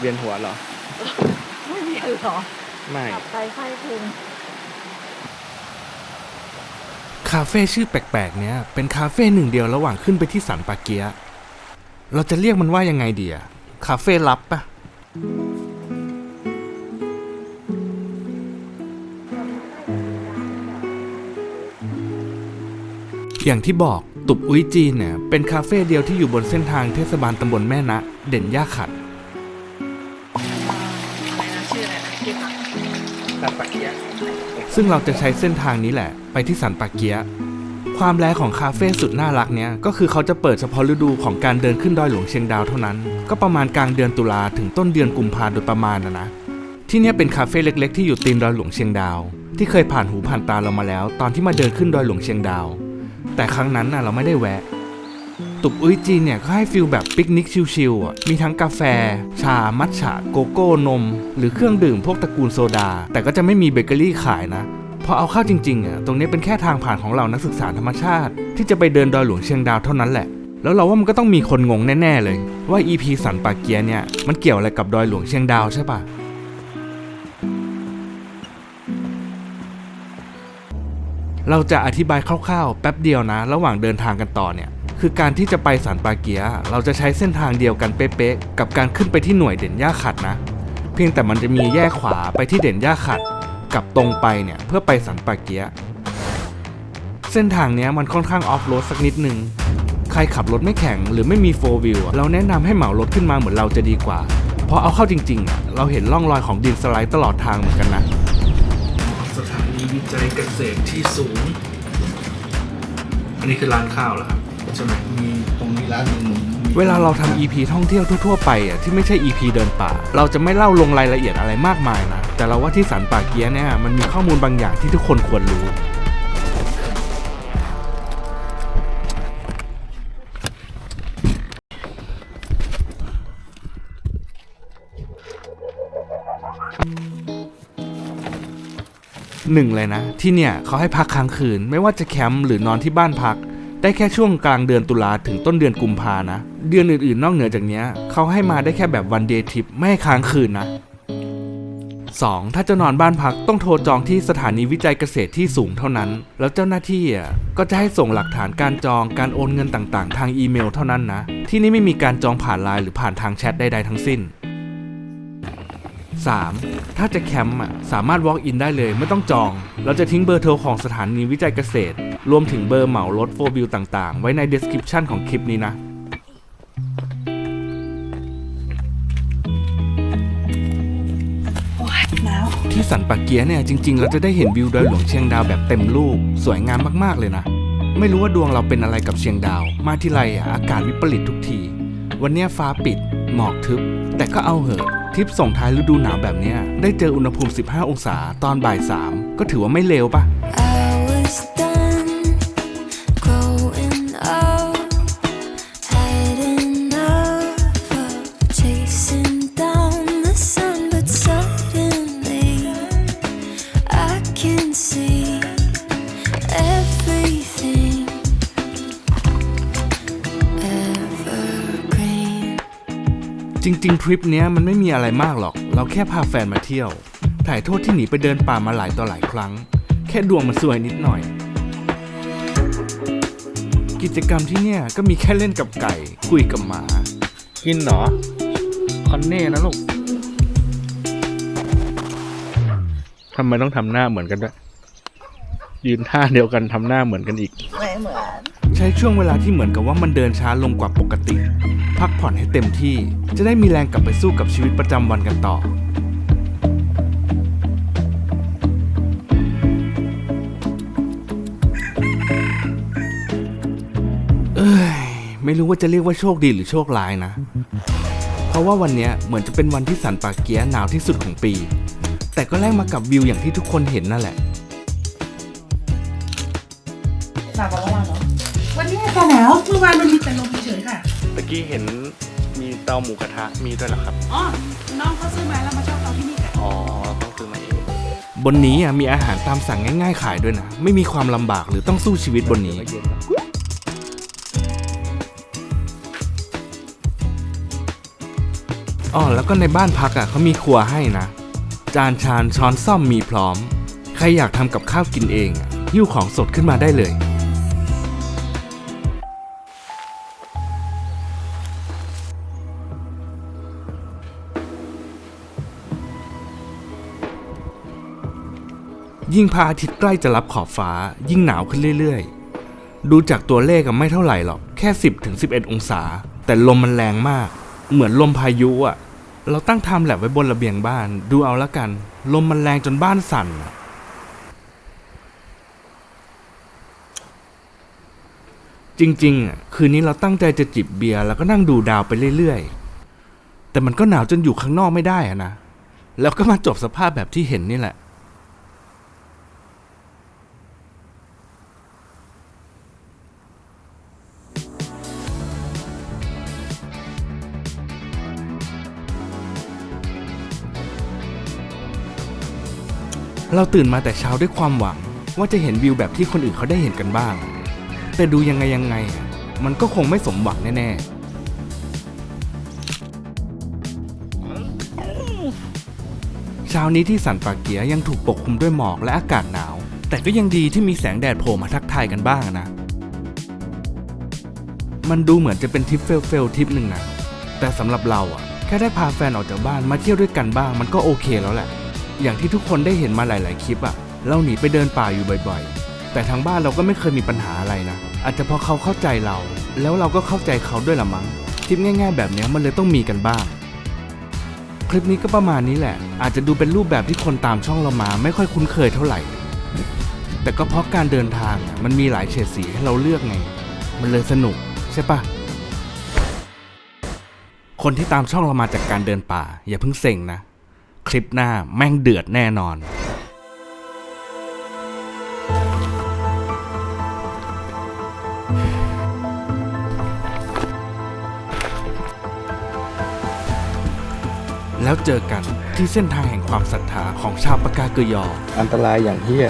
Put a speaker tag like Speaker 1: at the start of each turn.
Speaker 1: เวียนหัวเหรอ
Speaker 2: ไม่มีเหรอ
Speaker 1: ไม่
Speaker 2: กลับไปไข้พุง
Speaker 3: คาเฟ่ชื่อแปลกๆ เนี้ยเป็นคาเฟ่หนึ่งเดียวระหว่างขึ้นไปที่สันปาเกียะเราจะเรียกมันว่ายังไงดีอะคาเฟ่ลับปะอย่างที่บอกตุบอุ้ยจีนเนี่ยเป็นคาเฟ่เดียวที่อยู่บนเส้นทางเทศบาลตำบลแม่นะ เด่นย่าขัด ซึ่งเราจะใช้เส้นทางนี้แหละ ไปที่สันปาเกียความแลของคาเฟ่สุดน่ารักเนี้ยก็คือเขาจะเปิดเฉพาะฤดูของการเดินขึ้นดอยหลวงเชียงดาวเท่านั้น ก็ประมาณกลางเดือนตุลาถึงต้นเดือนกุมภาโดยประมาณนะนะ ที่เนี้ยเป็นคาเฟ่เล็ก ๆ ที่อยู่ตีนดอยหลวงเชียงดาว ที่เคยผ่านหูผ่านตาเรามาแล้ว ตอนที่มาเดินขึ้นดอยหลวงเชียงดาว แต่ครั้งนั้นน่ะเราไม่ได้แวะ ตุบอุ้ยจีนเนี่ยก็ให้ฟิลแบบปิกนิกชิลๆอะมีทั้งกาแฟ ชา มัทฉะ โกโก้นม หรือเครื่องดื่มพวกตระกูลโซดา แต่ก็จะไม่มีเบเกอรี่ขายนะพราะเอาเข้าจริงๆอะตรงนี้เป็นแค่ทางผ่านของเรานักศึกษาธรรมชาติ ที่จะไปเดินดอยหลวงเชียงดาวเท่านั้นแหละ แล้วเราว่ามันก็ต้องมีคนงงแน่ๆเลย ว่า EP สันปาเกียเนี่ยมันเกี่ยวอะไรกับดอยหลวงเชียงดาวใช่ปะเราจะอธิบายคร่าวๆ แป๊บเดียวนะ ระหว่างเดินทางกันต่อเนี่ย คือการที่จะไปสันปาเกีย เราจะใช้เส้นทางเดียวกันเป๊ะๆกับการขึ้นไปที่หน่วยเด่นย่าขัดนะ เพียงแต่มันจะมีแยกขวาไปที่เด่นย่าขัด กับตรงไปเนี่ยเพื่อไปสันปาเกีย เส้นทางเนี้ยมันค่อนข้างออฟโรดสักนิดนึงใครขับรถไม่แข็งหรือไม่มีโฟวิลเราแนะนำให้เหมารถขึ้นมาเหมือนเราจะดีกว่า เพราะเอาเข้าจริงๆอะเราเห็นร่องรอยของดินสไลด์ตลอดทางเหมือนกันนะ สถานีวิจัยเกษตรที่สูง อันนี้คือร้านข้าวเหรอครับ ใช่ไหม
Speaker 4: มีตรงนี้ร้านหนึ่ง
Speaker 3: เวลาเราทำ EP ท่องเที่ยวทั่วๆไปอะที่ไม่ใช่ EP เดินป่า เราจะไม่เล่าลงรายละเอียดอะไรมากมายนะ แต่เราว่าที่สันป่าเกียเนี่ยมันมีข้อมูลบางอย่างที่ทุกคนควรรู้ หนึ่งเลยนะ ที่เนี่ยเขาให้พักค้างคืน ไม่ว่าจะแคมป์หรือนอนที่บ้านพัก ได้แค่ช่วงกลางเดือนตุลาถึงต้นเดือนกุมภานะ เดือนอื่นๆ นอกเหนือจากนี้เขาให้มาได้แค่แบบวันเดย์ทริปไม่ให้ค้างคืนนะ 2. ถ้าจะนอนบ้านพักต้องโทรจองที่สถานีวิจัยเกษตรที่สูงเท่านั้น แล้วเจ้าหน้าที่อะก็จะให้ส่งหลักฐานการจองการโอนเงินต่างๆ ทางอีเมลเท่านั้นนะ ที่นี่ไม่มีการจองผ่านไลน์หรือผ่านทางแชทใดๆทั้งสิ้น 3. ถ้าจะแคมป์อะสามารถ walk in ได้เลยไม่ต้องจอง เราจะทิ้งเบอร์โทรของสถานีวิจัยเกษตร รวมถึงเบอร์เหมารถโฟบิลต่างๆ ไว้ใน description ของคลิปนี้นะที่สันปะเกียเนี่ยจริงๆ เราจะได้เห็นวิวดอยหลวงเชียงดาวแบบเต็มรูป สวยงามมากๆเลยนะ ไม่รู้ว่าดวงเราเป็นอะไรกับเชียงดาว มาที่ไรอะอากาศวิปริตทุกที วันเนี้ยฟ้าปิด หมอกทึบ แต่ก็เอาเหอะทริปส่งท้ายฤดูหนาวแบบเนี้ยได้เจออุณหภูมิ 15 องศาตอนบ่าย 3 ก็ถือว่าไม่เลวปะ ริงๆ ทริปเนี้ยมันไม่มีอะไรมากหรอก เราแค่พาแฟนมาเที่ยว ถ่ายโทษที่หนีไปเดินป่ามาหลายต่อหลายครั้ง แค่ดวงมันสวยนิดหน่อย กิจกรรมที่เนี่ยก็มีแค่เล่นกับไก่ คุยกับหมา
Speaker 1: กินเหรอ คอนเน่นะลูกทำไมต้องทำหน้าเหมือนกันด้วยยืนท่าเดียวกันทำหน้าเหมือนกันอีก
Speaker 2: ไม่เหมือน
Speaker 3: ใช้ช่วงเวลาที่เหมือนกับว่ามันเดินช้าลงกว่าปกติ พักผ่อนให้เต็มที่จะได้มีแรงกลับไปสู้กับชีวิตประจำวันกันต่อเอ้ยไม่รู้ว่าจะเรียกว่าโชคดีหรือโชคร้ายนะ เพราะว่าวันนี้เหมือนจะเป็นวันที่สันปาเกียหนาวที่สุดของปี แต่ก็แลกมากับวิวอย่างที่ทุกคนเห็นนั่นแหละ
Speaker 5: หนักกว่าเมื่อวานเหรอ วันนี้แต่หนาวเมื่อวานมันมีแต่ลมเฉยๆค่ะ
Speaker 1: ตะกี้เห็นมีเตาหมูกระทะมีด้วยเหรอครับ
Speaker 5: อ๋อ น้องเขาซื้อมาแล้วมาชอบเอาที่นี่กัน
Speaker 1: อ๋อต้องซื้อมาเอง
Speaker 3: บนนี้อะมีอาหารตามสั่งง่ายๆขายด้วยนะ ไม่มีความลำบากหรือต้องสู้ชีวิตบนนี้
Speaker 1: เย็นแล้ว
Speaker 3: ออ๋อแล้วก็ในบ้านพักอะเขามีครัวให้นะ จานชานช้อนซ่อมมีพร้อม ใครอยากทำกับข้าวกินเองอะหิ้วของสดขึ้นมาได้เลย ยิ่งพระอาทิตย์ใกล้จะรับขอบฟ้า ยิ่งหนาวขึ้นเรื่อยๆ ดูจากตัวเลขอะไม่เท่าไหร่หรอก แค่ 10ถึง11 องศา แต่ลมมันแรงมาก เหมือนลมพายุอะเราตั้งไทม์แลบไว้บนระเบียงบ้าน ดูเอาละกัน ลมมันแรงจนบ้านสั่นอะจริงๆอะคืนนี้เราตั้งใจจะจิบเบียร์แล้วก็นั่งดูดาวไปเรื่อยๆ แต่มันก็หนาวจนอยู่ข้างนอกไม่ได้อะนะ แล้วก็มาจบสภาพแบบที่เห็นนี่แหละ เราตื่นมาแต่เช้าด้วยความหวัง ว่าจะเห็นวิวแบบที่คนอื่นเขาได้เห็นกันบ้าง แต่ดูยังไงยังไง มันก็คงไม่สมหวังแน่ ๆเช้านี้ที่สันป่าเกียยังถูกปกคลุมด้วยหมอกและอากาศหนาว แต่ก็ยังดีที่มีแสงแดดโผล่มาทักทายกันบ้างนะ มันดูเหมือนจะเป็นทริปเฟลเฟลๆทริปหนึ่งนะ แต่สำหรับเราอะแค่ได้พาแฟนออกจากบ้านมาเที่ยวด้วยกันบ้างมันก็โอเคแล้วแหละ อย่างที่ทุกคนได้เห็นมาหลาย ๆ คลิปอะเราหนีไปเดินป่าอยู่บ่อย ๆ แต่ทางบ้านเราก็ไม่เคยมีปัญหาอะไรนะ อาจจะเพราะเขาเข้าใจเรา แล้วเราก็เข้าใจเขาด้วยละมั้งทริปง่าย ๆ แบบนี้มันเลยต้องมีกันบ้าง คลิปนี้ก็ประมาณนี้แหละ อาจจะดูเป็นรูปแบบที่คนตามช่องเรามา ไม่ค่อยคุ้นเคยเท่าไหร่ แต่ก็เพราะการเดินทางมันมีหลายเฉดสีให้เราเลือกไง มันเลยสนุกใช่ปะคนที่ตามช่องเรามาจากการเดินป่า อย่าเพิ่งเซ็งนะ คลิปหน้าแม่งเดือดแน่นอนแล้วเจอกันที่เส้นทางแห่งความศรัทธาของชาวปากาเกยอ
Speaker 1: อันตรายอย่างเฮีย